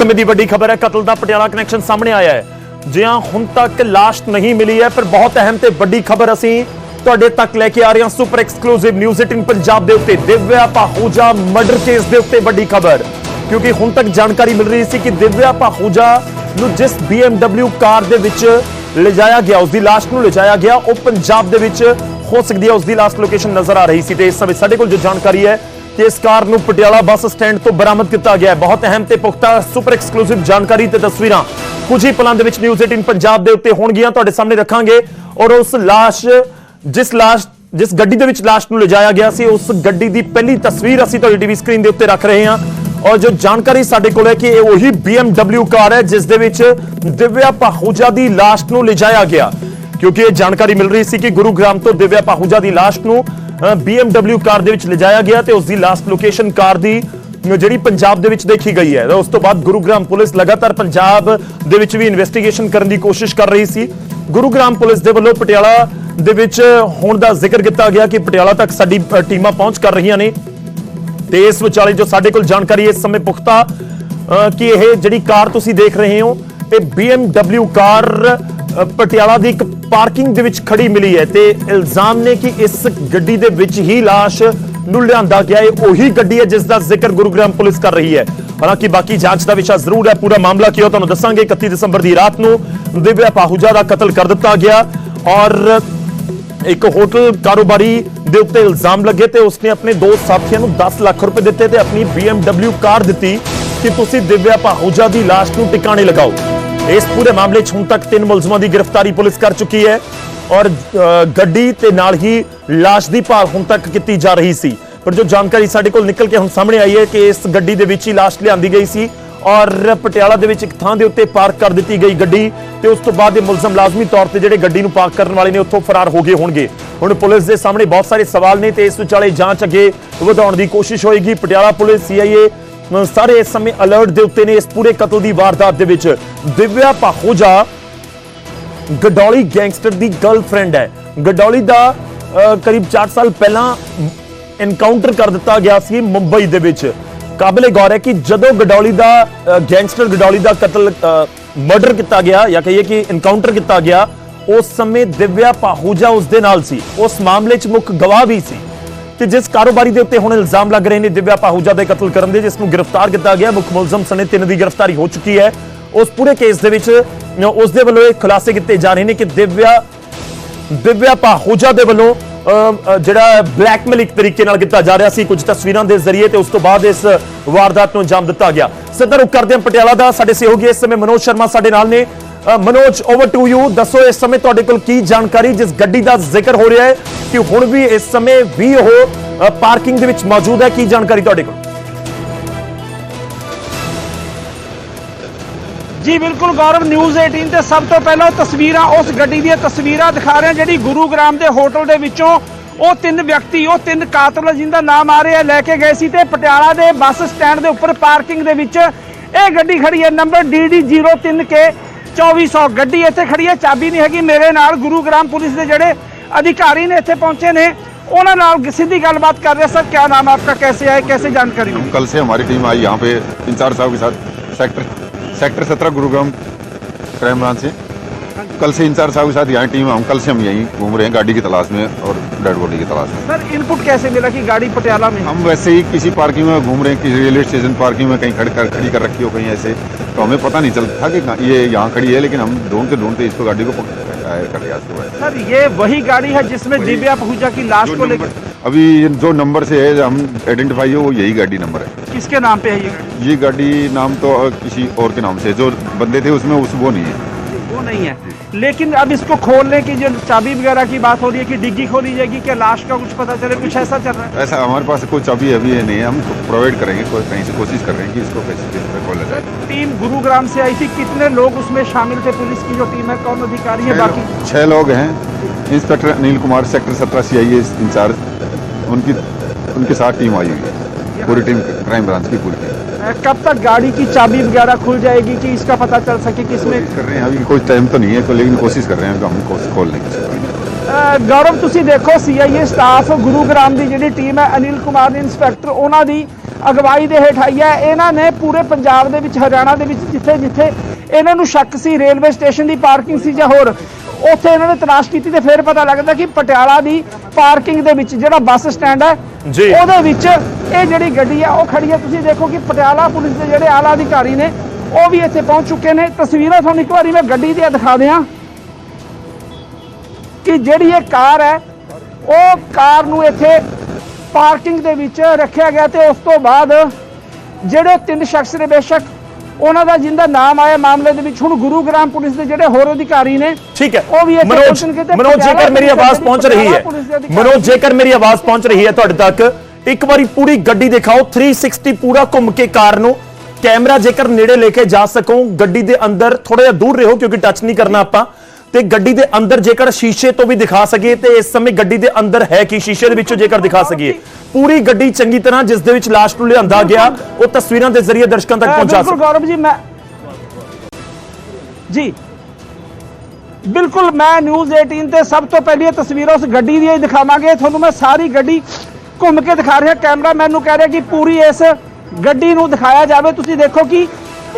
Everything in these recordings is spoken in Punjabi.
ਸਮੇਂ ਦੀ ਵੱਡੀ ਖਬਰ ਹੈ, ਕਤਲ ਦਾ ਪਟਿਆਲਾ ਕਨੈਕਸ਼ਨ ਸਾਹਮਣੇ ਆਇਆ ਹੈ। ਜਿਹਾਂ ਹੁਣ ਤੱਕ ਲਾਸ਼ ਨਹੀਂ ਮਿਲੀ ਹੈ, ਪਰ ਬਹੁਤ ਅਹਿਮ ਤੇ ਵੱਡੀ ਖਬਰ ਅਸੀਂ ਤੁਹਾਡੇ ਤੱਕ ਲੈ ਕੇ ਆ ਰਹੇ ਹਾਂ। ਸੁਪਰ ਐਕਸਕਲੂਸਿਵ ਨਿਊਜ਼ 18 ਪੰਜਾਬ ਦੇ ਉੱਤੇ, ਦਿਵਿਆ ਪਾਹੂਜਾ ਮਰਡਰ ਕੇਸ ਦੇ ਉੱਤੇ ਵੱਡੀ ਖਬਰ। ਕਿਉਂਕਿ ਹੁਣ ਤੱਕ ਜਾਣਕਾਰੀ ਮਿਲ ਰਹੀ ਸੀ ਕਿ ਦਿਵਿਆ ਪਾਹੂਜਾ ਨੂੰ ਜਿਸ BMW ਕਾਰ ਦੇ ਵਿੱਚ ਲਿਜਾਇਆ ਗਿਆ, ਉਸ ਦੀ ਲਾਸ਼ ਨੂੰ ਲਿਜਾਇਆ ਗਿਆ, ਉਹ ਪੰਜਾਬ ਦੇ ਵਿੱਚ ਹੋ ਸਕਦੀ ਹੈ, ਉਸ ਦੀ ਲਾਸਟ ਲੋਕੇਸ਼ਨ ਨਜ਼ਰ ਆ ਰਹੀ ਸੀ। ਤੇ ਇਸ ਸਮੇਂ ਸਾਡੇ ਕੋਲ ਜੋ ਜਾਣਕਾਰੀ ਹੈ ਕਿ ਇਸ ਕਾਰ ਨੂੰ ਪਟਿਆਲਾ ਬੱਸ ਸਟੈਂਡ ਤੋਂ ਬਰਾਮਦ ਕੀਤਾ ਗਿਆ ਹੈ। ਬਹੁਤ ਅਹਿਮ ਤੇ ਪੁਖਤਾ ਸੁਪਰ ਐਕਸਕਲੂਸਿਵ ਜਾਣਕਾਰੀ ਤੇ ਤਸਵੀਰਾਂ। ਕੁਝ ਹੀ ਪਲਾਂ ਦੇ ਵਿੱਚ ਨਿਊਜ਼ 18 ਪੰਜਾਬ ਦੇ ਉੱਤੇ ਹੋਣਗੀਆਂ, ਤੁਹਾਡੇ ਸਾਹਮਣੇ ਰੱਖਾਂਗੇ। ਔਰ ਉਸ ਲਾਸ਼, ਜਿਸ ਲਾਸ਼, ਜਿਸ ਗੱਡੀ ਦੇ ਵਿੱਚ ਲਾਸ਼ ਨੂੰ ਲਿਜਾਇਆ ਗਿਆ ਸੀ, ਉਸ ਗੱਡੀ ਦੀ ਪਹਿਲੀ ਤਸਵੀਰ ਅਸੀਂ ਤੁਹਾਡੀ ਟੀਵੀ ਸਕਰੀਨ ਦੇ ਉੱਤੇ ਰੱਖ ਰਹੇ ਹਾਂ। ਔਰ ਜੋ ਜਾਣਕਾਰੀ ਸਾਡੇ ਕੋਲ ਹੈ ਕਿ ਇਹ ਉਹੀ BMW ਕਾਰ ਹੈ, ਜਿਸ ਦੇ ਵਿੱਚ ਦਿਵਿਆ ਪਾਹੂਜਾ ਦੀ ਲਾਸ਼ ਨੂੰ ਲਿਜਾਇਆ ਗਿਆ। ਕਿਉਂਕਿ ਇਹ ਜਾਣਕਾਰੀ ਮਿਲ ਰਹੀ ਸੀ ਕਿ ਗੁਰੂਗ੍ਰਾਮ ਤੋਂ ਦਿਵਿਆ ਪਾਹੂਜਾ ਦੀ ਲਾਸ਼ ਨੂੰ BMW ਕਾਰ ਦੇ ਵਿੱਚ ਲਿਜਾਇਆ ਗਿਆ ਤੇ ਉਸ ਦੀ ਲਾਸਟ ਲੋਕੇਸ਼ਨ ਕਾਰ ਦੀ ਜਿਹੜੀ ਪੰਜਾਬ ਦੇ ਵਿੱਚ ਦੇਖੀ ਗਈ ਹੈ। ਉਸ ਤੋਂ ਬਾਅਦ ਗੁਰੂਗ੍ਰਾਮ ਪੁਲਿਸ ਲਗਾਤਾਰ ਪੰਜਾਬ ਦੇ ਵਿੱਚ ਵੀ ਇਨਵੈਸਟੀਗੇਸ਼ਨ ਕਰਨ ਦੀ ਕੋਸ਼ਿਸ਼ ਕਰ ਰਹੀ ਸੀ। ਗੁਰੂਗ੍ਰਾਮ ਪੁਲਿਸ ਦੇ ਵੱਲੋਂ ਪਟਿਆਲਾ ਦੇ ਵਿੱਚ ਹੁਣ ਦਾ ਜ਼ਿਕਰ ਕੀਤਾ ਗਿਆ ਕਿ ਪਟਿਆਲਾ ਤੱਕ ਸਾਡੀ ਟੀਮਾਂ ਪਹੁੰਚ ਕਰ ਰਹੀਆਂ ਨੇ। ਤੇ ਇਸ ਵਿਚਾਲੇ ਜੋ ਸਾਡੇ ਕੋਲ ਜਾਣਕਾਰੀ ਇਸ ਸਮੇਂ ਪੁਖਤਾ ਕਿ ਇਹ ਜਿਹੜੀ ਕਾਰ ਤੁਸੀਂ ਦੇਖ ਰਹੇ ਹੋ, ਇਹ BMW ਕਾਰ ਪਟਿਆਲਾ ਦੀ ਇੱਕ ਪਾਰਕਿੰਗ ਦੇ ਵਿੱਚ ਖੜੀ ਮਿਲੀ ਹੈ ਤੇ ਇਲਜ਼ਾਮ ਨੇ ਕਿ ਇਸ ਗੱਡੀ ਦੇ ਵਿੱਚ ਹੀ ਲਾਸ਼ ਨੂੰ ਲਿਆਂਦਾ ਗਿਆ ਇਹ ਉਹੀ ਗੱਡੀ ਹੈ ਜਿਸ ਦਾ ਜ਼ਿਕਰ ਗੁਰੂਗ੍ਰਾਮ ਪੁਲਿਸ ਕਰ ਰਹੀ ਹੈ। ਹਾਲਾਂਕਿ ਬਾਕੀ ਜਾਂਚ ਦਾ ਵਿਸ਼ਾ ਜ਼ਰੂਰ ਹੈ। ਪੂਰਾ ਮਾਮਲਾ ਕੀ ਹੋ ਤੁਹਾਨੂੰ ਦੱਸਾਂਗੇ। 31 ਦਸੰਬਰ ਦੀ ਰਾਤ ਨੂੰ ਦਿਵਿਆ ਪਾਹੂਜਾ ਦਾ ਕਤਲ ਕਰ ਦਿੱਤਾ ਗਿਆ ਔਰ ਇੱਕ ਹੋਟਲ ਕਾਰੋਬਾਰੀ ਦੇ ਉੱਤੇ ਇਲਜ਼ਾਮ ਲੱਗੇ ਤੇ ਉਸਨੇ ਆਪਣੇ ਦੋ ਸਾਥੀਆਂ ਨੂੰ 10 ਲੱਖ ਰੁਪਏ ਦਿੱਤੇ ਤੇ ਆਪਣੀ BMW ਕਾਰ ਦਿੱਤੀ ਕਿ ਤੁਸੀਂ ਦਿਵਿਆ ਪਾਹੂਜਾ ਦੀ ਲਾਸ਼ ਨੂੰ ਟਿਕਾਣੇ ਲਗਾਓ। ਇਸ ਪੂਰੇ ਮਾਮਲੇ 'ਚ ਹੁਣ ਤੱਕ ਤਿੰਨ ਮੁਲਜ਼ਮਾਂ ਦੀ ਗ੍ਰਿਫਤਾਰੀ ਪੁਲਿਸ ਕਰ ਚੁੱਕੀ ਹੈ ਔਰ ਗੱਡੀ ਤੇ ਨਾਲ ਹੀ ਲਾਸ਼ ਦੀ ਭਾਲ ਹੁਣ ਤੱਕ ਕੀਤੀ ਜਾ ਰਹੀ ਸੀ। ਪਰ ਜੋ ਜਾਣਕਾਰੀ ਸਾਡੇ ਕੋਲ ਨਿਕਲ ਕੇ ਹੁਣ ਸਾਹਮਣੇ ਆਈ ਹੈ ਕਿ ਇਸ ਗੱਡੀ ਦੇ ਵਿੱਚ ਹੀ ਲਾਸ਼ ਲਿਆਂਦੀ ਗਈ ਸੀ ਔਰ ਪਟਿਆਲਾ ਦੇ ਵਿੱਚ ਇੱਕ ਥਾਂ ਦੇ ਉੱਤੇ ਪਾਰਕ ਕਰ ਦਿੱਤੀ ਗਈ ਗੱਡੀ ਤੇ ਉਸ ਤੋਂ ਬਾਅਦ ਇਹ ਮੁਲਜ਼ਮ ਲਾਜ਼ਮੀ ਤੌਰ ਤੇ ਜਿਹੜੇ ਗੱਡੀ ਨੂੰ ਪਾਰਕ ਕਰਨ ਵਾਲੇ ਨੇ ਉੱਥੋਂ ਫਰਾਰ ਹੋ ਗਏ ਹੋਣਗੇ। ਹੁਣ ਪੁਲਿਸ ਦੇ ਸਾਹਮਣੇ ਬਹੁਤ ਸਾਰੇ ਸਵਾਲ ਨੇ ਤੇ ਇਸ ਵਿਚਾਲੇ ਜਾਂਚ ਅੱਗੇ ਵਧਾਉਣ ਦੀ ਕੋਸ਼ਿਸ਼ ਹੋਏਗੀ। ਪਟਿਆਲਾ ਪੁਲਿਸ ਸੀਆਈਏ ਸਾਰੇ ਇਸ ਸਮੇਂ ਅਲਰਟ ਦੇ ਉੱਤੇ ਨੇ ਇਸ ਪੂਰੇ ਕਤਲ ਦੀ ਵਾਰਦਾਤ ਦੇ ਵਿੱਚ। ਦਿਵਿਆ ਪਾਹੂਜਾ ਗਡੌਲੀ ਗੈਂਗਸਟਰ ਦੀ ਗਰਲਫ੍ਰੈਂਡ ਹੈ। ਗਡੌਲੀ ਦਾ ਕਰੀਬ 4 ਸਾਲ ਪਹਿਲਾਂ ਇਨਕਾਊਂਟਰ ਕਰ ਦਿੱਤਾ ਗਿਆ ਸੀ ਮੁੰਬਈ ਦੇ ਵਿੱਚ। ਕਾਬਲੇ ਗੌਰ ਹੈ ਕਿ ਜਦੋਂ ਗਡੌਲੀ ਦਾ ਗੈਂਗਸਟਰ ਗਡੌਲੀ ਦਾ ਕਤਲ ਮਰਡਰ ਕੀਤਾ ਗਿਆ ਜਾਂ ਕਹੀਏ ਕਿ ਇਨਕਾਊਂਟਰ ਕੀਤਾ ਗਿਆ, ਉਸ ਸਮੇਂ ਦਿਵਿਆ ਪਾਹੂਜਾ ਉਸ ਦੇ ਨਾਲ ਸੀ। ਉਸ ਮਾਮਲੇ 'ਚ ਮੁੱਖ ਗਵਾਹ ਵੀ ਸੀ। ਤੇ ਜਿਸ ਕਾਰੋਬਾਰੀ ਦੇ ਉੱਤੇ ਹੁਣ ਇਲਜ਼ਾਮ ਲੱਗ ਰਹੇ ਨੇ ਦਿਵਿਆ ਪਾਹੂਜਾ ਦੇ ਕਤਲ ਕਰਨ ਦੇ ਜਿਸ ਨੂੰ ਗ੍ਰਿਫਤਾਰ ਕੀਤਾ ਗਿਆ ਮੁੱਖ ਮੁਲਜ਼ਮ ਸਣੇ ਤਿੰਨ ਦੀ ਗ੍ਰਿਫਤਾਰੀ ਹੋ ਚੁੱਕੀ ਹੈ। ਉਸ ਪੂਰੇ ਕੇਸ ਦੇ ਵਿੱਚ ਉਸ ਦੇ ਵੱਲੋਂ ਇਹ ਖੁਲਾਸੇ ਕੀਤੇ ਜਾ ਰਹੇ ਨੇ ਕਿ ਦਿਵਿਆ ਦਿਵਿਆ ਪਾਹੂਜਾ ਦੇ ਵੱਲੋਂ ਅਮ, ਜਿਹੜਾ ਬਲੈਕਮੇਲ ਇੱਕ ਤਰੀਕੇ ਨਾਲ ਕੀਤਾ ਜਾ ਰਿਹਾ ਸੀ। ਕੁਝ ਤਸਵੀਰਾਂ ਦੇ ਜ਼ਰੀਏ ਤੇ ਉਸ ਤੋਂ ਬਾਅਦ ਇਸ ਵਾਰਦਾਤ ਨੂੰ ਅੰਜਾਮ ਦਿੱਤਾ ਗਿਆ। ਸਿੱਧਾ ਰੁਕ ਕਰਦੇ ਹਾਂ ਪਟਿਆਲਾ ਦਾ। ਸਾਡੇ ਸਹਿਯੋਗੀ ਇਸ ਸਮੇਂ ਮਨੋਜ ਸ਼ਰਮਾ ਸਾਡੇ ਨਾਲ ਨੇ। ਮਨੋਜ ਓਵਰ ਟੂ ਯੂ ਦੱਸੋ, ਇਸ ਸਮੇਂ ਤੁਹਾਡੇ ਕੋਲ ਕੀ ਜਾਣਕਾਰੀ, ਜਿਸ ਗੱਡੀ ਦਾ ਜ਼ਿਕਰ ਹੋ ਰਿਹਾ ਹੈ ਕਿ ਹੁਣ ਵੀ ਇਸ ਸਮੇਂ ਵੀ ਉਹ ਪਾਰਕਿੰਗ ਦੇ ਵਿੱਚ ਮੌਜੂਦ ਹੈ? ਕੀ ਜਾਣਕਾਰੀ ਤੁਹਾਡੇ ਕੋਲ? ਜੀ, ਬਿਲਕੁਲ ਗੌਰਵ ਨਿਊਜ਼ 18 ਤੇ ਸਭ ਤੋਂ ਪਹਿਲਾਂ ਤਸਵੀਰਾਂ, ਉਸ ਗੱਡੀ ਦੀਆਂ ਤਸਵੀਰਾਂ ਦਿਖਾ ਰਹੇ ਹਾਂ, ਜਿਹੜੀ ਗੁਰੂਗ੍ਰਾਮ ਦੇ ਹੋਟਲ ਦੇ ਵਿੱਚੋਂ ਉਹ ਤਿੰਨ ਵਿਅਕਤੀ, ਉਹ ਤਿੰਨ ਕਾਤਲ ਜਿੰਦਾ ਨਾਮ ਆ ਰਿਹਾ, ਲੈ ਕੇ ਗਏ ਸੀ ਤੇ ਪਟਿਆਲਾ ਦੇ ਬੱਸ ਸਟੈਂਡ ਦੇ ਉੱਪਰ ਪਾਰਕਿੰਗ ਦੇ ਵਿੱਚ ਇਹ ਗੱਡੀ ਖੜੀ ਹੈ ਨੰਬਰ DD03K 2400 ਗੱਡੀ ਇੱਥੇ ਖੜੀ ਹੈ ਚਾਬੀ ਨਹੀਂ ਹੈਗੀ ਮੇਰੇ ਨਾਲ ਗੁਰੂਗ੍ਰਾਮ ਪੁਲਿਸ ਦੇ ਜਿਹੜੇ ਅਧਿਕਾਰੀ ਨੇ ਇੱਥੇ ਪਹੁੰਚੇ ਨੇ ਉਹਨਾਂ ਨਾਲ ਸਿੱਧੀ ਗੱਲਬਾਤ ਕਰ ਰਹੇ ਸਰ ਕੀ ਨਾਮ ਹੈ आपका कैसे आए कैसे जानकारी ली कल से हमारी टीम आई यहाँ पे इंचार्ज साहब के साथ सेक्टर सेक्टर सत्रह गुरुग्राम क्राइम ब्रांच से कल से इंचार्ज साहब के साथ यहाँ टीम हम कल से हम यहीं घूम रहे हैं गाड़ी की तलाश में और डेड बॉडी की तलाश में सर इनपुट कैसे मिला कि गाड़ी पटियाला में है? हम वैसे ही किसी पार्किंग में घूम रहे हैं किसी रेलवे स्टेशन पार्किंग में कहीं खड़ी कर खड़ी कर रखी हो कहीं ऐसे तो हमें पता नहीं चलता था कि ये यहाँ खड़ी है लेकिन हम ढूंढते ढूंढते इसको गाड़ी को पकड़ कर लिया सर ये वही गाड़ी है जिसमें दिव्या पहुँचा की लाश को लेकर अभी जो नंबर से है हम आइडेंटिफाई हो वो यही गाड़ी नंबर है। किसके नाम पे है ये ये गाड़ी नाम तो किसी और के नाम से जो बंदे थे उसमें उस वो नहीं है। वो नहीं है। लेकिन अब इसको खोलने की जो चाबी वगैरह की बात हो रही है कि डिग्गी खोली जाएगी क्या लाश का कुछ पता चले? कुछ ऐसा चल रहा है? ऐसा हमारे पास कोई चाबी अभी है नहीं है। हम प्रोवाइड करेंगे कहीं से कोशिश कर रहे हैं कि इसको कैसे खोला जाए। टीम गुरुग्राम से आई थी कितने लोग उसमें शामिल थे पुलिस की जो टीम है कौन अधिकारी है छह बाकी लोग- छह लोग हैं इंस्पेक्टर अनिल कुमार सेक्टर सत्रह सी आई इंचार्ज उनकी उनके साथ टीम आई हुई है पूरी टीम क्राइम ब्रांच की पूरी टीम अ, कब तक गाड़ी की चाबी वगैरह खुल जाएगी कि इसका पता चल सके कि इसमें कोशिश कर रहे हैं अभी कोई टाइम तो नहीं है को- लेकिन कोशिश कर रहे हैं कि हम कोशिश खोलने की ਅ, ਗੌਰਵ ਤੁਸੀਂ ਦੇਖੋ ਸੀਆਈਏ ਸਟਾਫ ਗੁਰੂਗ੍ਰਾਮ ਦੀ ਜਿਹੜੀ ਟੀਮ ਹੈ ਅਨਿਲ ਕੁਮਾਰ ਦੇ ਇੰਸਪੈਕਟਰ ਉਹਨਾਂ ਦੀ ਅਗਵਾਈ ਦੇ ਹੇਠ ਆਈ ਹੈ। ਇਹਨਾਂ ਨੇ ਪੂਰੇ ਪੰਜਾਬ ਦੇ ਵਿੱਚ ਹਰਿਆਣਾ ਦੇ ਵਿੱਚ ਜਿੱਥੇ ਜਿੱਥੇ ਇਹਨਾਂ ਨੂੰ ਸ਼ੱਕ ਸੀ ਰੇਲਵੇ ਸਟੇਸ਼ਨ ਦੀ ਪਾਰਕਿੰਗ ਸੀ ਜਾਂ ਹੋਰ ਉੱਥੇ ਇਹਨਾਂ ਨੇ ਤਲਾਸ਼ ਕੀਤੀ ਤੇ ਫਿਰ ਪਤਾ ਲੱਗਦਾ ਕਿ ਪਟਿਆਲਾ ਦੀ ਪਾਰਕਿੰਗ ਦੇ ਵਿੱਚ ਜਿਹੜਾ ਬੱਸ ਸਟੈਂਡ ਹੈ ਜੀ। ਉਹਦੇ ਵਿੱਚ ਇਹ ਜਿਹੜੀ ਗੱਡੀ ਹੈ ਉਹ ਖੜੀ ਹੈ। ਤੁਸੀਂ ਦੇਖੋ ਕਿ ਪਟਿਆਲਾ ਪੁਲਿਸ ਦੇ ਜਿਹੜੇ ਆਲਾ ਅਧਿਕਾਰੀ ਨੇ ਉਹ ਵੀ ਇੱਥੇ ਪਹੁੰਚ ਚੁੱਕੇ ਨੇ। ਤਸਵੀਰਾਂ ਤੁਹਾਨੂੰ ਇੱਕ ਵਾਰੀ ਮੈਂ ਗੱਡੀ ਦੀਆਂ ਦਿਖਾ ਦਿਆਂ ਕਿ ਜਿਹੜੀ ਇਹ ਕਾਰ ਹੈ ਉਹ ਕਾਰ ਨੂੰ ਇੱਥੇ ਪਾਰਕਿੰਗ ਦੇ ਵਿੱਚ ਰੱਖਿਆ ਗਿਆ ਤੇ ਉਸ ਤੋਂ ਬਾਅਦ ਜਿਹੜੇ ਤਿੰਨ ਸ਼ਖਸ ਨੇ ਬੇਸ਼ੱਕ ਉਹਨਾਂ ਦਾ ਜਿੰਦਾ ਨਾਮ ਆਇਆ ਮਾਮਲੇ ਦੇ ਵਿੱਚ ਹੁਣ ਗੁਰੂਗ੍ਰਾਮ ਪੁਲਿਸ ਦੇ ਜਿਹੜੇ ਹੋਰ ਅਧਿਕਾਰੀ ਨੇ ਠੀਕ ਹੈ। ਉਹ ਵੀ ਇੱਥੇ ਮਨੋਜ ਮਨੋਜ ਜੇਕਰ ਮੇਰੀ ਆਵਾਜ਼ ਪਹੁੰਚ ਰਹੀ ਹੈ। ਮਨੋਜ ਜੇਕਰ ਮੇਰੀ ਆਵਾਜ਼ ਪਹੁੰਚ ਰਹੀ ਹੈ ਤੁਹਾਡੇ ਤੱਕ ਇੱਕ ਵਾਰੀ ਪੂਰੀ ਗੱਡੀ ਦਿਖਾਓ 360 ਪੂਰਾ ਘੁੰਮ ਕੇ ਕਾਰ ਨੂੰ। ਕੈਮਰਾ ਜੇਕਰ ਨੇੜੇ ਲੈ ਕੇ ਜਾ ਸਕੋ ਗੱਡੀ ਦੇ ਅੰਦਰ ਥੋੜਾ ਜਿਹਾ ਦੂਰ ਰਹੋ ਕਿਉਂਕਿ ਟੱਚ ਨਹੀਂ ਕਰਨਾ ਆਪਾਂ। ਤੇ ਗੱਡੀ ਦੇ ਅੰਦਰ ਜੇਕਰ ਸ਼ੀਸ਼ੇ ਤੋਂ ਵੀ ਦਿਖਾ ਸਕੀਏ ਤੇ ਇਸ ਸਮੇਂ ਗੱਡੀ ਦੇ ਅੰਦਰ ਹੈ ਕੀ ਸ਼ੀਸ਼ੇ ਦੇ ਵਿੱਚੋਂ ਜੇਕਰ ਦਿਖਾ ਸਕੀਏ। ਪੂਰੀ ਗੱਡੀ ਚੰਗੀ ਤਰ੍ਹਾਂ ਜਿਸ ਦੇ ਵਿੱਚ ਲਾਸ਼ ਨੂੰ ਲਿਆਂਦਾ ਗਿਆ ਉਹ ਤਸਵੀਰਾਂ ਦੇ ਜ਼ਰੀਏ ਦਰਸ਼ਕਾਂ ਤੱਕ ਪਹੁੰਚਾ ਬਿਲਕੁਲ ਗੌਰਵ ਜੀ ਮੈਂ ਜੀ। ਬਿਲਕੁਲ ਮੈਂ ਨਿਊਜ਼ 18 ਤੇ ਸਭ ਤੋਂ ਪਹਿਲੀ ਇਹ ਤਸਵੀਰਾਂ ਉਸ ਗੱਡੀ ਦੀਆਂ ਹੀ ਦਿਖਾਵਾਂਗੇ। ਤੁਹਾਨੂੰ ਮੈਂ ਸਾਰੀ ਗੱਡੀ ਘੁੰਮ ਕੇ ਦਿਖਾ ਰਿਹਾ ਕੈਮਰਾਮੈਨ ਨੂੰ ਕਹਿ ਰਿਹਾ ਕਿ ਪੂਰੀ ਇਸ ਗੱਡੀ ਨੂੰ ਦਿਖਾਇਆ ਜਾਵੇ। ਤੁਸੀਂ ਦੇਖੋ ਕਿ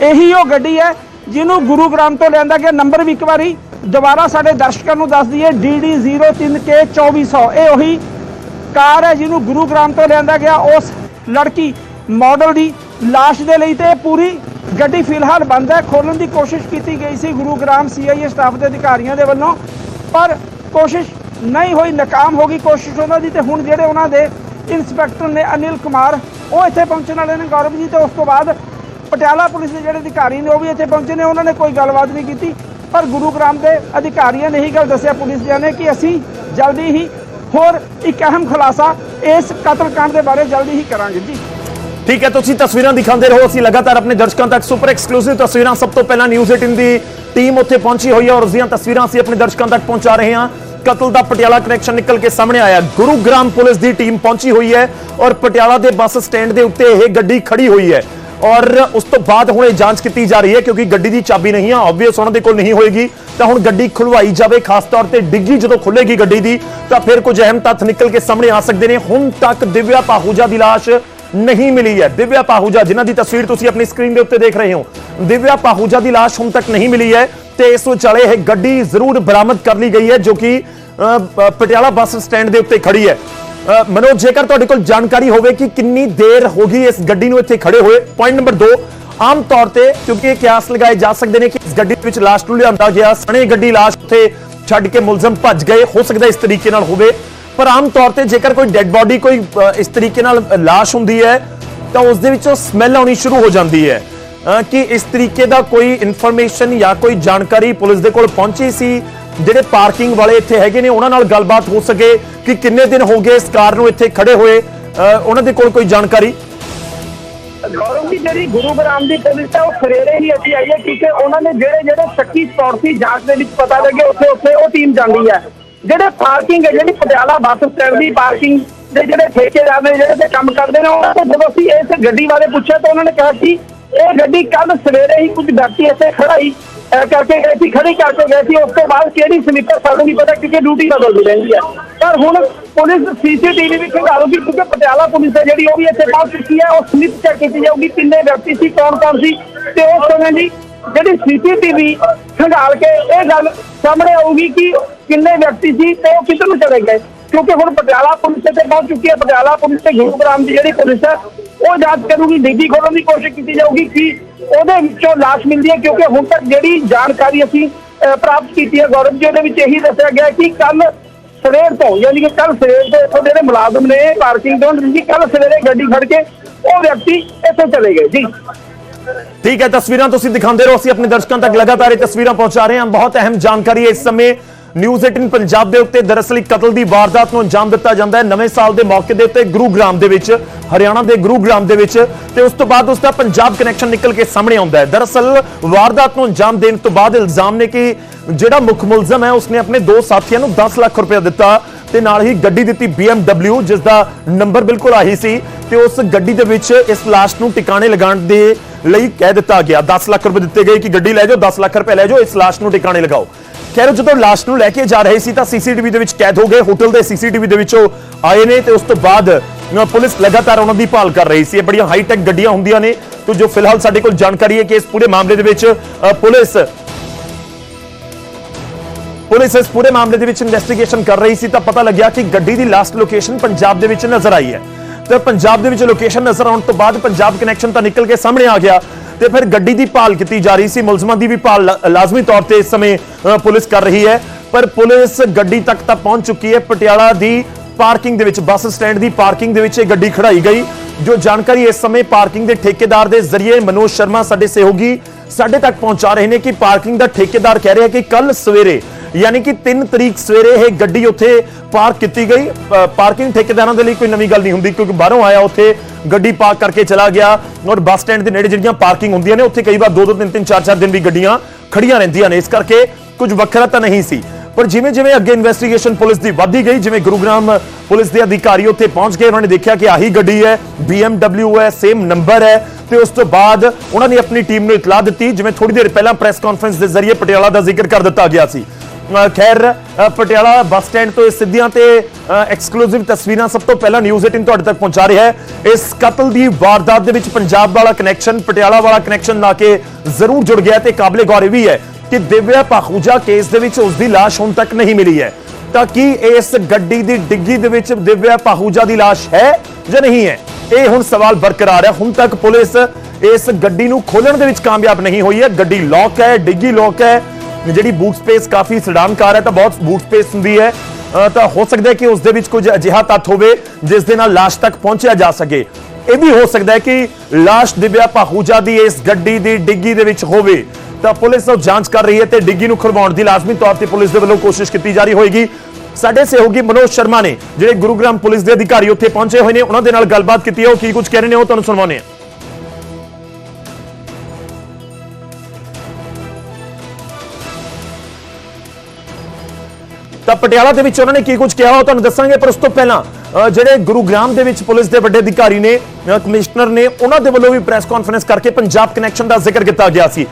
ਇਹੀ ਉਹ ਗੱਡੀ ਹੈ ਜਿਹਨੂੰ ਗੁਰੂਗ੍ਰਾਮ ਤੋਂ ਲਿਆਂਦਾ ਗਿਆ। ਨੰਬਰ ਵੀ ਇੱਕ ਵਾਰੀ ਦੁਬਾਰਾ ਸਾਡੇ ਦਰਸ਼ਕਾਂ ਨੂੰ ਦੱਸ ਦਈਏ DD03K 2400 ਇਹ ਉਹੀ ਕਾਰ ਹੈ ਜਿਹਨੂੰ ਗੁਰੂਗ੍ਰਾਮ ਤੋਂ ਲਿਆਂਦਾ ਗਿਆ। ਉਸ ਲੜਕੀ ਮਾਡਲ ਦੀ ਲਾਸ਼ ਦੇ ਲਈ ਤੇ ਪੂਰੀ ਗੱਡੀ ਫਿਲਹਾਲ ਬੰਦ ਹੈ। ਖੋਲਣ ਦੀ ਕੋਸ਼ਿਸ਼ ਕੀਤੀ ਗਈ ਸੀ ਗੁਰੂਗ੍ਰਾਮ ਸੀਆਈਏ ਸਟਾਫ ਦੇ ਅਧਿਕਾਰੀਆਂ ਦੇ ਵੱਲੋਂ, ਪਰ ਕੋਸ਼ਿਸ਼ ਨਹੀਂ ਹੋਈ, ਨਾਕਾਮ ਹੋ ਗਈ ਕੋਸ਼ਿਸ਼ ਉਹਨਾਂ ਦੀ ਤੇ ਹੁਣ ਜਿਹੜੇ ਉਹਨਾਂ ਦੇ ਇੰਸਪੈਕਟਰ ਨੇ ਅਨਿਲ ਕੁਮਾਰ, ਉਹ ਇੱਥੇ ਪਹੁੰਚਣ ਵਾਲੇ ਨੇ ਗੌਰਵ ਜੀ ਤੇ ਉਸ ਤੋਂ ਬਾਅਦ ਪਟਿਆਲਾ ਪੁਲਿਸ ਦੇ ਜਿਹੜੇ ਅਧਿਕਾਰੀ ਨੇ ਉਹ ਵੀ ਇੱਥੇ ਪਹੁੰਚੇ ਨੇ। ਉਹਨਾਂ ਨੇ ਕੋਈ ਗੱਲਬਾਤ ਨਹੀਂ ਕੀਤੀ। ਪਰ ਗੁਰੂਗ੍ਰਾਮ ਦੇ ਅਧਿਕਾਰੀਆਂ ਨੇ ਇਹੀ ਗੱਲ ਦੱਸਿਆ ਪੁਲਿਸ ਦਿਆਂ ਨੇ ਕਿ ਅਸੀਂ ਜਲਦੀ ਹੀ ਹੋਰ ਇੱਕ ਅਹਿਮ ਖੁਲਾਸਾ ਇਸ ਕਤਲकांड ਦੇ ਬਾਰੇ ਜਲਦੀ ਹੀ ਕਰਾਂਗੇ ਜੀ ਠੀਕ ਹੈ ਤੁਸੀਂ ਤਸਵੀਰਾਂ ਦਿਖਾਉਂਦੇ ਰਹੋ ਅਸੀਂ ਲਗਾਤਾਰ ਆਪਣੇ ਦਰਸ਼ਕਾਂ ਤੱਕ ਸੁਪਰ ਐਕਸਕਲੂਸਿਵ ਤਸਵੀਰਾਂ ਸਭ ਤੋਂ ਪਹਿਲਾਂ ਨਿਊਜ਼ 18 ਦੀ ਟੀਮ ਉੱਥੇ ਪਹੁੰਚੀ ਹੋਈ ਹੈ ਔਰ ਉਸ ਦੀਆਂ ਤਸਵੀਰਾਂ ਅਸੀਂ ਆਪਣੇ ਦਰਸ਼ਕਾਂ ਤੱਕ ਪਹੁੰਚਾ ਰਹੇ ਹਾਂ ਕਤਲ ਦਾ ਪਟਿਆਲਾ ਕਨੈਕਸ਼ਨ ਨਿਕਲ ਕੇ ਸਾਹਮਣੇ ਆਇਆ ਗੁਰੂਗ੍ਰਾਮ ਪੁਲਿਸ ਦੀ ਟੀਮ ਪਹੁੰਚੀ ਹੋਈ ਹੈ ਔਰ ਪਟਿਆਲਾ ਦੇ ਬੱਸ ਸਟੈਂਡ ਦੇ ਉੱਤੇ ਇਹ ਗੱਡੀ ਖੜੀ ਹੋਈ ਹੈ ਔਰ ਉਸ ਤੋਂ ਬਾਅਦ ਹੁਣ ਇਹ ਜਾਂਚ ਕੀਤੀ ਜਾ ਰਹੀ ਹੈ ਕਿਉਂਕਿ ਗੱਡੀ ਦੀ ਚਾਬੀ ਨਹੀਂ ਆ ਆਬਵੀਅਸ ਉਹਨਾਂ ਦੇ ਕੋਲ ਨਹੀਂ ਹੋਏਗੀ ਤਾਂ ਹੁਣ ਗੱਡੀ ਖੁਲਵਾਈ ਜਾਵੇ ਖਾਸ ਤੌਰ ਤੇ ਡਿੱਗੀ ਜਦੋਂ ਖੁੱਲੇਗੀ ਗੱਡੀ ਦੀ ਤਾਂ ਫਿਰ ਕੁਝ ਅਹਿਮ ਤੱਥ ਨਿਕਲ ਕੇ ਸਾਹਮਣੇ ਆ ਸਕਦੇ ਨੇ ਹੁਣ ਤੱਕ ਦਿਵਿਆ ਪਾਹੂਜਾ ਦੀ ਲਾਸ਼ ਨਹੀਂ ਮਿਲੀ ਹੈ ਦਿਵਿਆ ਪਾਹੂਜਾ ਜਿਨ੍ਹਾਂ ਦੀ ਤਸਵੀਰ ਤੁਸੀਂ ਆਪਣੀ ਸਕਰੀਨ ਦੇ ਉੱਤੇ ਦੇਖ ਰਹੇ ਹੋ ਦਿਵਿਆ ਪਾਹੂਜਾ ਦੀ ਲਾਸ਼ ਹੁਣ ਤੱਕ ਨਹੀਂ ਮਿਲੀ ਹੈ ਤੇ ਇਸ ਵਿਚਾਲੇ ਇਹ ਗੱਡੀ ਜ਼ਰੂਰ ਬਰਾਮਦ ਕਰ ਲਈ ਗਈ ਹੈ ਜੋ ਕਿ ਅ, ਪ- ਪਟਿਆਲਾ ਬੱਸ ਸਟੈਂਡ ਦੇ ਉੱਤੇ ਖੜੀ ਹੈ ਅ, ਮਨੋਜ, ਜੇਕਰ ਤੁਹਾਡੇ ਕੋਲ ਜਾਣਕਾਰੀ ਹੋਵੇ ਕਿ ਕਿੰਨੀ ਦੇਰ ਹੋ ਗਈ ਇਸ ਗੱਡੀ ਨੂੰ ਇੱਥੇ ਖੜੇ ਹੋਏ ਪੁਆਇੰਟ ਨੰਬਰ 2 ਆਮ ਤੌਰ ਤੇ ਕਿਉਂਕਿ ਇਹ ਕਿਆਸ ਲਗਾਏ ਜਾ ਸਕਦੇ ਨੇ ਕਿ ਇਸ ਗੱਡੀ ਵਿੱਚ ਲਾਸ਼ ਨੂੰ ਲਿਆਂਦਾ ਗਿਆ, ਸਣੇ ਗੱਡੀ ਲਾਸ਼ ਉੱਥੇ ਛੱਡ ਕੇ ਮੁਲਜ਼ਮ ਭੱਜ ਗਏ, ਹੋ ਸਕਦਾ ਇਸ ਤਰੀਕੇ ਨਾਲ ਹੋਵੇ, ਪਰ ਆਮ ਤੌਰ ਤੇ ਜੇਕਰ ਕੋਈ ਡੈੱਡ ਬਾਡੀ ਕੋਈ ਇਸ ਤਰੀਕੇ ਨਾਲ ਲਾਸ਼ ਹੁੰਦੀ ਹੈ, ਤਾਂ ਉਸ ਦੇ ਵਿੱਚੋਂ ਸਮੈਲ ਆਉਣੀ ਸ਼ੁਰੂ ਹੋ ਜਾਂਦੀ ਹੈ। ਕਿ ਇਸ ਤਰੀਕੇ ਦਾ ਕੋਈ ਇਨਫੋਰਮੇਸ਼ਨ ਜਾਂ ਕੋਈ ਜਾਣਕਾਰੀ ਪੁਲਿਸ ਦੇ ਕੋਲ ਪਹੁੰਚੀ ਸੀ ਜਿਹੜੇ ਪਾਰਕਿੰਗ ਵਾਲੇ ਇੱਥੇ ਹੈਗੇ ਨੇ ਉਹਨਾਂ ਨਾਲ ਗੱਲਬਾਤ ਹੋ ਸਕੇ ਕਿ ਕਿੰਨੇ ਦਿਨ ਹੋ ਗਏ ਇਸ ਕਾਰ ਨੂੰ ਇੱਥੇ ਖੜੇ ਹੋਏ। ਅ, ਉਹਨਾਂ ਦੇ ਕੋਲ ਕੋਈ ਜਾਣਕਾਰੀ? ਗੌਰਵ ਦੀ ਜਿਹੜੀ ਗੁਰੂਗ੍ਰਾਮ ਦੀ ਪੁਲਿਸ ਹੈ ਉਹ ਸਵੇਰੇ ਹੀ ਅਸੀਂ ਆਈ ਹੈ ਕਿਉਂਕਿ ਉਹਨਾਂ ਨੇ ਜਿਹੜੇ ਜਿਹੜੇ ਸ਼ੱਕੀ ਤੌਰ ਸੀ ਜਾਂਚ ਦੇ ਵਿੱਚ ਪਤਾ ਲੱਗੇ ਉੱਥੇ ਉੱਥੇ ਉਹ ਟੀਮ ਜਾਂਦੀ ਹੈ। ਜਿਹੜੇ ਪਾਰਕਿੰਗ ਹੈ ਜਿਹੜੀ ਪਟਿਆਲਾ ਬੱਸ ਸਟੈਂਡ ਦੀ ਪਾਰਕਿੰਗ ਦੇ ਜਿਹੜੇ ਠੇਕੇਦਾਰ ਨੇ ਜਿਹੜੇ ਤੇ ਕੰਮ ਕਰਦੇ ਨੇ ਉਹਨਾਂ ਤੋਂ ਜਦੋਂ ਅਸੀਂ ਇਸ ਗੱਡੀ ਬਾਰੇ ਪੁੱਛਿਆ ਤਾਂ ਉਹਨਾਂ ਨੇ ਕਿਹਾ ਕਿ ਇਹ ਗੱਡੀ ਕੱਲ ਸਵੇਰੇ ਹੀ ਕੁਝ ਵਿਅਕਤੀ ਇੱਥੇ ਖੜਾਈ ਅਹ ਕਰਕੇ ਗਏ ਸੀ, ਖੜੀ ਕਰਕੇ ਗਏ ਸੀ। ਉਸ ਤੋਂ ਬਾਅਦ ਕਿਹੜੀ ਸਲੀਪਰ ਸਾਨੂੰ ਨਹੀਂ ਪਤਾ, ਕਿਉਂਕਿ ਡਿਊਟੀ ਬਦਲਦੀ ਰਹਿੰਦੀ ਹੈ ਪਰ ਹੁਣ ਪੁਲਿਸ ਸੀਸੀਟੀਵੀ ਵੀ ਖੰਗਾਲੂਗੀ ਕਿਉਂਕਿ ਪਟਿਆਲਾ ਪੁਲਿਸ ਹੈ, ਜਿਹੜੀ ਉਹ ਵੀ ਇੱਥੇ ਪਹੁੰਚ ਚੁੱਕੀ ਹੈ ਉਹ ਸਲਿੱਪ ਚੈੱਕ ਕੀਤੀ ਜਾਊਗੀ, ਕਿੰਨੇ ਵਿਅਕਤੀ ਸੀ, ਕੌਣ ਕੌਣ ਸੀ, ਤੇ ਉਸ ਸਮੇਂ ਦੀ ਜਿਹੜੀ ਸੀਸੀਟੀਵੀ ਖੰਗਾਲ ਕੇ ਇਹ ਗੱਲ ਸਾਹਮਣੇ ਆਊਗੀ ਕਿ ਕਿੰਨੇ ਵਿਅਕਤੀ ਸੀ ਤੇ ਉਹ ਕਿੱਧਰ ਨੂੰ ਚਲੇ ਗਏ। ਕਿਉਂਕਿ ਹੁਣ ਪਟਿਆਲਾ ਪੁਲਿਸ ਇੱਥੇ ਪਹੁੰਚ ਚੁੱਕੀ ਹੈ ਪਟਿਆਲਾ ਪੁਲਿਸ ਤੇ ਗੁਰੂਗ੍ਰਾਮ ਦੀ ਜਿਹੜੀ ਪੁਲਿਸ ਹੈ ਉਹ ਜਾਂਚ ਕਰੂਗੀ ਡਿੱਗੀ ਖੋਲਣ ਦੀ ਕੋਸ਼ਿਸ਼ ਕੀਤੀ ਜਾਊਗੀ ਕਿ ਉਹਦੇ ਵਿੱਚੋਂ ਲਾਸ਼ ਮਿਲਦੀ ਹੈ, ਕਿਉਂਕਿ ਹੁਣ ਤੱਕ ਜਿਹੜੀ ਜਾਣਕਾਰੀ ਅਸੀਂ ਪ੍ਰਾਪਤ ਕੀਤੀ ਹੈ ਗੌਰਵ ਜੀ, ਉਹਦੇ ਵਿੱਚ ਇਹੀ ਦੱਸਿਆ ਗਿਆ ਕਿ ਕੱਲ ਸਵੇਰ ਤੋਂ, ਯਾਨੀ ਕਿ ਕੱਲ ਸਵੇਰ ਤੋਂ ਇੱਥੋਂ ਜਿਹੜੇ ਮੁਲਾਜ਼ਮ ਨੇ ਪਾਰਕਿੰਗ ਤੋਂ, ਜੀ ਕੱਲ ਸਵੇਰੇ ਗੱਡੀ ਖੜ ਕੇ ਉਹ ਵਿਅਕਤੀ ਇੱਥੋਂ ਚਲੇ ਗਏ, ਜੀ। ਠੀਕ ਹੈ, ਤਸਵੀਰਾਂ ਤੁਸੀਂ ਦਿਖਾਉਂਦੇ ਰਹੋ, ਅਸੀਂ ਆਪਣੇ ਦਰਸ਼ਕਾਂ ਤੱਕ ਲਗਾਤਾਰ ਇਹ ਤਸਵੀਰਾਂ ਪਹੁੰਚਾ ਰਹੇ ਹਾਂ। ਬਹੁਤ ਅਹਿਮ ਜਾਣਕਾਰੀ ਇਸ ਸਮੇਂ। ਨਿਊਜ਼ 18 ਪੰਜਾਬ ਦੇ ਉੱਤੇ ਦਰਅਸਲ ਇੱਕ ਕਤਲ ਦੀ ਵਾਰਦਾਤ ਨੂੰ ਅੰਜਾਮ ਦਿੱਤਾ ਜਾਂਦਾ ਹੈ। ਨਵੇਂ ਸਾਲ ਦੇ ਮੌਕੇ ਦੇ ਉੱਤੇ ਗੁਰੂਗ੍ਰਾਮ ਦੇ ਵਿੱਚ, ਹਰਿਆਣਾ ਦੇ ਗੁਰੂਗ੍ਰਾਮ ਦੇ ਵਿੱਚ ਤੇ ਉਸ ਤੋਂ ਬਾਅਦ ਉਸ ਦਾ ਪੰਜਾਬ ਕਨੈਕਸ਼ਨ ਨਿਕਲ ਕੇ ਸਾਹਮਣੇ ਆਉਂਦਾ ਹੈ। ਦਰਅਸਲ ਵਾਰਦਾਤ ਨੂੰ ਅੰਜਾਮ ਦੇਣ ਤੋਂ ਬਾਅਦ ਇਲਜ਼ਾਮ ਨੇ ਕਿ ਜਿਹੜਾ ਮੁੱਖ ਮੁਲਜ਼ਮ ਹੈ, ਉਸਨੇ ਆਪਣੇ ਦੋ ਸਾਥੀਆਂ ਨੂੰ 10 ਲੱਖ ਰੁਪਏ ਦਿੱਤਾ ਤੇ ਨਾਲ ਹੀ ਗੱਡੀ ਦਿੱਤੀ BMW ਜਿਸ ਦਾ ਨੰਬਰ ਬਿਲਕੁਲ ਆਹੀ ਸੀ ਤੇ ਉਸ ਗੱਡੀ ਦੇ ਵਿੱਚ ਇਸ ਲਾਸ਼ ਨੂੰ ਟਿਕਾਣੇ ਲਗਾਉਣ ਦੇ ਲਈ ਕਹਿ ਦਿੱਤਾ ਗਿਆ। 10 ਲੱਖ ਰੁਪਏ ਦਿੱਤੇ ਗਏ ਕਿ ਗੱਡੀ ਲੈ ਜਾਓ 10 ਲੱਖ ਰੁਪਏ ਲੈ ਜਾਓ, ਇਸ ਲਾਸ਼ ਨੂੰ ਟਿਕਾਣੇ ਲਗਾਓ। ਖੈਰ ਜਦੋਂ ਲਾਸ਼ ਨੂੰ ਲੈ ਕੇ ਜਾ ਰਹੇ ਸੀ ਤਾਂ ਸੀਸੀਟੀਵੀ ਦੇ ਵਿੱਚ ਕੈਦ ਹੋ ਗਏ। ਹੋਟਲ ਦੇ ਸੀਸੀਟੀਵੀ ਦੇ ਵਿੱਚੋਂ ਆਏ ਨੇ ਤੇ ਉਸ ਤੋਂ ਬਾਅਦ ਪੁਲਿਸ ਲਗਾਤਾਰ ਉਹਨਾਂ ਦੀ ਭਾਲ ਕਰ ਰਹੀ ਸੀ। ਇਹ ਬੜੀਆਂ ਹਾਈ ਟੈਕ ਗੱਡੀਆਂ ਹੁੰਦੀਆਂ ਨੇ ਤੇ ਜੋ ਫਿਲਹਾਲ ਸਾਡੇ ਕੋਲ ਜਾਣਕਾਰੀ ਹੈ ਕਿ ਇਸ ਪੂਰੇ ਮਾਮਲੇ ਦੇ ਵਿੱਚ ਪੁਲਿਸ ਪੁਲਿਸ ਇਸ ਪੂਰੇ ਮਾਮਲੇ ਦੇ ਵਿੱਚ ਇਨਵੈਸਟੀਗੇਸ਼ਨ ਕਰ ਰਹੀ ਸੀ ਤਾਂ ਪਤਾ ਲੱਗਿਆ ਕਿ ਗੱਡੀ ਦੀ ਲਾਸਟ ਲੋਕੇਸ਼ਨ ਪੰਜਾਬ ਦੇ ਵਿੱਚ ਨਜ਼ਰ ਆਈ ਹੈ। ਤੇ ਪੰਜਾਬ ਦੇ ਵਿੱਚ ਲੋਕੇਸ਼ਨ ਨਜ਼ਰ ਆਉਣ ਤੋਂ ਬਾਅਦ ਪੰਜਾਬ ਕਨੈਕਸ਼ਨ ਤਾਂ ਨਿਕਲ ਕੇ ਸਾਹਮਣੇ ਆ ਗਿਆ। ਤੇ ਫਿਰ ਗੱਡੀ ਦੀ ਭਾਲ ਕੀਤੀ ਜਾ ਰਹੀ ਸੀ। ਮੁਲਜ਼ਮਾਂ ਦੀ ਵੀ ਭਾਲ ਲਾਜ਼ਮੀ ਤੌਰ ਤੇ ਇਸ ਸਮੇਂ ਪੁਲਿਸ ਕਰ ਰਹੀ ਹੈ। ਪਰ ਪੁਲਿਸ ਗੱਡੀ ਤੱਕ ਤਾਂ ਪਹੁੰਚ ਚੁੱਕੀ ਹੈ। ਪਟਿਆਲਾ ਦੀ ਪਾਰਕਿੰਗ ਦੇ ਵਿੱਚ, ਬੱਸ ਸਟੈਂਡ ਦੀ ਪਾਰਕਿੰਗ ਦੇ ਵਿੱਚ ਇਹ ਗੱਡੀ ਖੜਾਈ ਗਈ। ਜੋ ਜਾਣਕਾਰੀ ਇਸ ਸਮੇਂ ਪਾਰਕਿੰਗ ਦੇ ਠੇਕੇਦਾਰ ਦੇ ਜ਼ਰੀਏ ਮਨੋਜ ਸ਼ਰਮਾ ਸਾਡੇ ਸਹਿਯੋਗੀ ਸਾਡੇ ਤੱਕ ਪਹੁੰਚਾ ਰਹੇ ਨੇ ਕਿ ਪਾਰਕਿੰਗ ਦਾ ਠੇਕੇਦਾਰ ਕਹਿ ਰਿਹਾ ਕਿ ਕੱਲ ਸਵੇਰੇ ਯਾਨੀ ਕਿ 3 ਤਰੀਕ ਸਵੇਰੇ ਇਹ ਗੱਡੀ ਉੱਥੇ ਪਾਰਕ ਕੀਤੀ ਗਈ। ਪਾਰਕਿੰਗ ਠੇਕੇਦਾਰਾਂ ਦੇ ਲਈ ਕੋਈ ਨਵੀਂ ਗੱਲ ਨਹੀਂ ਹੁੰਦੀ ਕਿਉਂਕਿ ਬਾਹਰੋਂ ਆਇਆ, ਉੱਥੇ ਗੱਡੀ ਪਾਰਕ ਕਰਕੇ ਚਲਾ ਗਿਆ। ਔਰ ਬੱਸ ਸਟੈਂਡ ਦੇ ਨੇੜੇ ਜਿਹੜੀਆਂ ਪਾਰਕਿੰਗ ਹੁੰਦੀਆਂ ਨੇ, ਉੱਥੇ ਕਈ ਵਾਰ 2-2 3-3 4-4 ਦਿਨ ਵੀ ਗੱਡੀਆਂ ਖੜੀਆਂ ਰਹਿੰਦੀਆਂ ਨੇ। ਇਸ ਕਰਕੇ ਕੁਝ ਵੱਖਰਾ ਤਾਂ ਨਹੀਂ ਸੀ। ਪਰ ਜਿਵੇਂ ਜਿਵੇਂ ਅੱਗੇ ਇਨਵੈਸਟੀਗੇਸ਼ਨ ਪੁਲਿਸ ਦੀ ਵਧਦੀ ਗਈ, ਜਿਵੇਂ ਗੁਰੂਗ੍ਰਾਮ ਪੁਲਿਸ ਦੇ ਅਧਿਕਾਰੀ ਉੱਥੇ ਪਹੁੰਚ ਗਏ, ਉਹਨਾਂ ਨੇ ਦੇਖਿਆ ਕਿ ਆਹੀ ਗੱਡੀ ਹੈ, BMW ਹੈ ਸੇਮ ਨੰਬਰ ਹੈ। ਤੇ ਉਸ ਤੋਂ ਬਾਅਦ ਉਹਨਾਂ ਨੇ ਆਪਣੀ ਟੀਮ ਨੂੰ ਇਤਲਾਹ ਦਿੱਤੀ, ਜਿਵੇਂ ਥੋੜੀ ਦੇਰ ਪਹਿਲਾਂ ਪ੍ਰੈਸ ਕਾਨਫਰੰਸ ਦੇ ਜ਼ਰੀਏ ਪਟਿਆਲਾ ਦਾ ਜ਼ਿਕਰ ਕਰ ਦਿੱਤਾ ਗਿਆ ਸੀ। ਖੈਰ ਪਟਿਆਲਾ ਬੱਸ ਸਟੈਂਡ ਤੋਂ ਇਹ ਸਿੱਧੀਆਂ ਤੇ ਐਕਸਕਲੂਸਿਵ ਤਸਵੀਰਾਂ ਸਭ ਤੋਂ ਪਹਿਲਾਂ ਨਿਊਜ਼ 18 ਤੁਹਾਡੇ ਤੱਕ ਪਹੁੰਚਾ ਰਿਹਾ ਹੈ। ਇਸ ਕਤਲ ਦੀ ਵਾਰਦਾਤ ਦੇ ਵਿੱਚ ਪੰਜਾਬ ਵਾਲਾ ਕਨੈਕਸ਼ਨ ਪਟਿਆਲਾ ਵਾਲਾ ਕਨੈਕਸ਼ਨ ਲਾ ਕੇ ਜ਼ਰੂਰ ਜੁੜ ਗਿਆ ਤੇ ਕਾਬਲੇ ਗੌਰ ਇਹ ਵੀ ਹੈ ਕਿ ਦਿਵਿਆ ਪਾਖੂਜਾ ਕੇਸ ਦੇ ਵਿੱਚ ਉਸ ਦੀ ਲਾਸ਼ ਹੁਣ ਤੱਕ ਨਹੀਂ ਮਿਲੀ ਹੈ। ਤਾਂ ਕੀ ਇਸ ਗੱਡੀ ਦੀ ਡਿੱਗੀ ਦੇ ਵਿੱਚ ਦਿਵਿਆ ਪਾਹੂਜਾ ਦੀ ਲਾਸ਼ ਹੈ ਜਾਂ ਨਹੀਂ ਹੈ? ਇਹ ਹੁਣ ਸਵਾਲ ਬਰਕਰਾਰ ਹੈ। ਹੁਣ ਤੱਕ ਪੁਲਿਸ ਇਸ ਗੱਡੀ ਨੂੰ ਖੋਲਣ ਦੇ ਵਿੱਚ ਕਾਮਯਾਬ ਨਹੀਂ ਹੋਈ ਹੈ। ਗੱਡੀ ਲੌਕ ਹੈ, ਡਿੱਗੀ ਲੌਕ ਹੈ। ਜਿਹੜੀ ਬੂਟ ਸਪੇਸ ਕਾਫੀ ਸਡਾਨ ਕਾਰ ਹੈ, ਤਾਂ ਬਹੁਤ ਬੂਟ ਸਪੇਸ ਹੁੰਦੀ ਹੈ। ਤਾਂ ਹੋ ਸਕਦਾ ਹੈ ਕਿ ਉਸ ਦੇ ਵਿੱਚ ਕੁਝ ਅਜਿਹਾ ਤੱਥ ਹੋਵੇ, ਜਿਸ ਦੇ ਨਾਲ ਲਾਸ਼ ਤੱਕ ਪਹੁੰਚਿਆ ਜਾ ਸਕੇ। ਇਹ ਵੀ ਹੋ ਸਕਦਾ ਹੈ ਕਿ ਲਾਸ਼ ਦਿਵਿਆ ਪਾਹੂਜਾ ਦੀ ਇਸ ਗੱਡੀ ਦੀ ਡਿੱਗੀ ਦੇ ਵਿੱਚ ਹੋਵੇ। ਤਾਂ ਪੁਲਿਸ ਉਹ ਜਾਂਚ ਕਰ ਰਹੀ ਹੈ ਤੇ ਡਿੱਗੀ ਨੂੰ ਖੁਲਵਾਉਣ ਦੀ ਲਾਜ਼ਮੀ ਤੌਰ ਤੇ ਪੁਲਿਸ ਦੇ ਵੱਲੋਂ ਕੋਸ਼ਿਸ਼ ਕੀਤੀ ਜਾ ਰਹੀ ਹੋਏਗੀ। ਸਾਡੇ ਸਹਿਯੋਗੀ ਮਨੋਜ ਸ਼ਰਮਾ ਨੇ, ਜਿਹੜੇ ਗੁਰੂਗ੍ਰਾਮ ਪੁਲਿਸ ਦੇ ਅਧਿਕਾਰੀ ਉੱਥੇ ਪਹੁੰਚੇ ਹੋਏ ਨੇ, ਉਹਨਾਂ ਦੇ ਨਾਲ ਗੱਲਬਾਤ ਕੀਤੀ ਹੈ। ਉਹ ਕੀ ਕੁਝ ਕਹਿ ਰਹੇ ਨੇ ਉਹ ਤੁਹਾਨੂੰ ਸੁਣਵਾਉਂਦੇ ਹਾਂ। ਤਾਂ ਪਟਿਆਲਾ ਦੇ ਵਿੱਚ ਉਹਨਾਂ ਨੇ ਕੀ ਕੁਝ ਕਿਹਾ ਉਹ ਤੁਹਾਨੂੰ ਦੱਸਾਂਗੇ ਪਰ ਉਸ ਤੋਂ ਪਹਿਲਾਂ ਅ, ਜਿਹੜੇ ਗੁਰੂਗ੍ਰਾਮ ਦੇ ਵਿੱਚ ਪੁਲਿਸ ਦੇ ਵੱਡੇ ਅਧਿਕਾਰੀ ਨੇ ਕਮਿਸ਼ਨਰ ਨੇ ਉਹਨਾਂ ਦੇ ਵੱਲੋਂ ਵੀ ਪ੍ਰੈਸ ਕਾਨਫਰੰਸ ਕਰਕੇ ਪੰਜਾਬ ਕਨੈਕਸ਼ਨ ਦਾ ਜ਼ਿਕਰ ਕੀਤਾ ਗਿਆ ਸੀ।